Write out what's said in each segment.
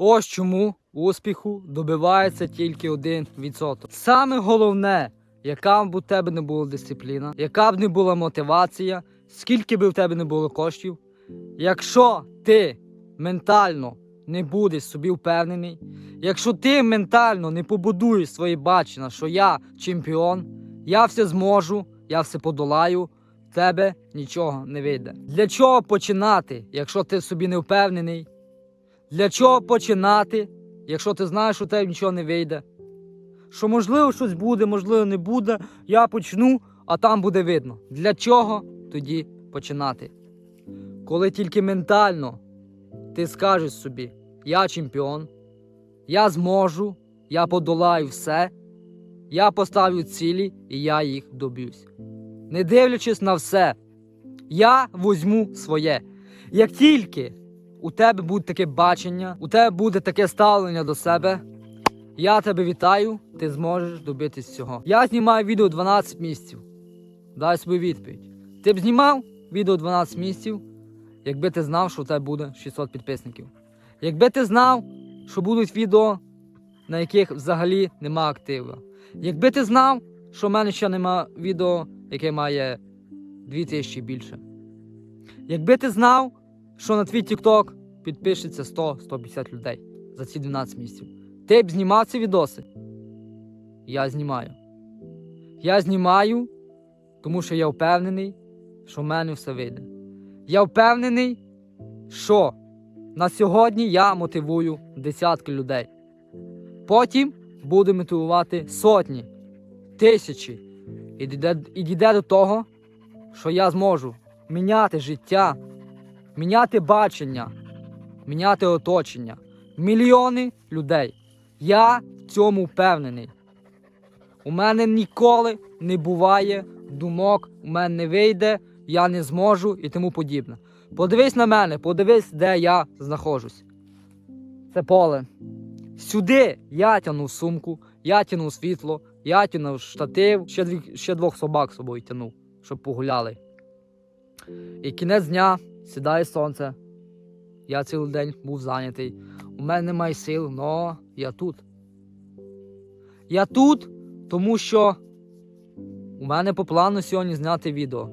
Ось чому успіху добивається тільки 1%. Саме головне, яка б у тебе не була дисципліна, яка б не була мотивація, скільки б у тебе не було коштів, якщо ти ментально не будеш собі впевнений, якщо ти ментально не побудуєш своє бачення, що я чемпіон, я все зможу, я все подолаю, в тебе нічого не вийде. Для чого починати, якщо ти собі не впевнений? Для чого починати, якщо ти знаєш, що тебе нічого не вийде? Що можливо щось буде, можливо, не буде. Я почну, а там буде видно. Для чого тоді починати? Коли тільки ментально ти скажеш собі, я чемпіон, я зможу, я подолаю все, я поставлю цілі і я їх доб'юсь. Не дивлячись на все, я возьму своє. Як тільки у тебе буде таке бачення, у тебе буде таке ставлення до себе, я тебе вітаю, ти зможеш добитись цього. Я знімаю відео 12 місяців. Дай собі відповідь. Ти б знімав відео 12 місяців, якби ти знав, що у тебе буде 600 підписників. Якби ти знав, що будуть відео, на яких взагалі нема активу. Якби ти знав, що в мене ще нема відео, яке має 2000 більше. Якби ти знав, що на твій TikTok підпишеться 100-150 людей за ці 12 місяців. Ти б знімав ці відоси? Я знімаю. Я знімаю, тому що я впевнений, що в мене все вийде. Я впевнений, що на сьогодні я мотивую десятки людей. Потім буду мотивувати сотні, тисячі. І дійде, і дійде до того, що я зможу міняти життя, міняти бачення, міняти оточення. Мільйони людей. Я в цьому впевнений. У мене ніколи не буває думок, у мене не вийде, я не зможу і тому подібне. Подивись на мене, подивись, де я знаходжусь. Це поле. Сюди я тягнув сумку, я тягнув світло, я тягнув штатив, ще, дві, ще двох собак з собою тягнув, щоб погуляли. І кінець дня сідає сонце. Я цілий день був зайнятий. У мене немає сил, але я тут. Я тут, тому що у мене по плану сьогодні зняти відео.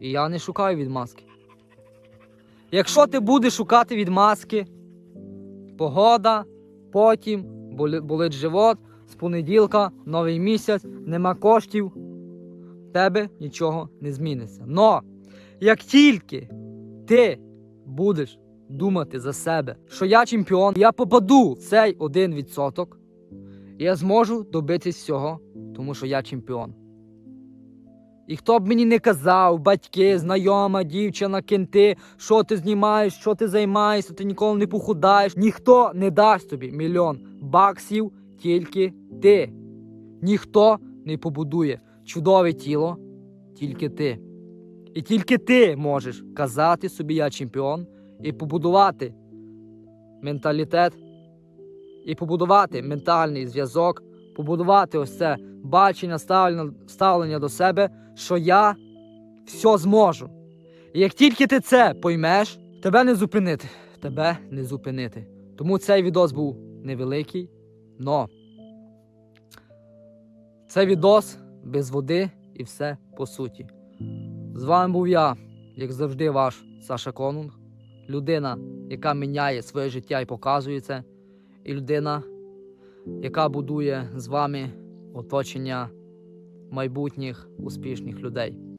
І я не шукаю відмазки. Якщо ти будеш шукати відмазки, погода, потім болить живот, з понеділка, новий місяць, нема коштів, в тебе нічого не зміниться. Но як тільки ти будеш думати за себе, що я чемпіон, я попаду в цей 1%, я зможу добитись всього, тому що я чемпіон. І хто б мені не казав, батьки, знайома, дівчина, кенти, що ти знімаєш, що ти займаєшся, ти ніколи не похудаєш. Ніхто не дасть тобі мільйон баксів, тільки ти. Ніхто не побудує чудове тіло, тільки ти. І тільки ти можеш казати собі, я чемпіон, і побудувати менталітет, і побудувати ментальний зв'язок, побудувати ось це бачення, ставлення, до себе, що я все зможу. І як тільки ти це поймеш, тебе не зупинити. Тебе не зупинити. Тому цей відос був невеликий, но це відос без води і все по суті. З вами був я, як завжди, ваш Саша Конунг, людина, яка міняє своє життя і показує це, і людина, яка будує з вами оточення майбутніх успішних людей.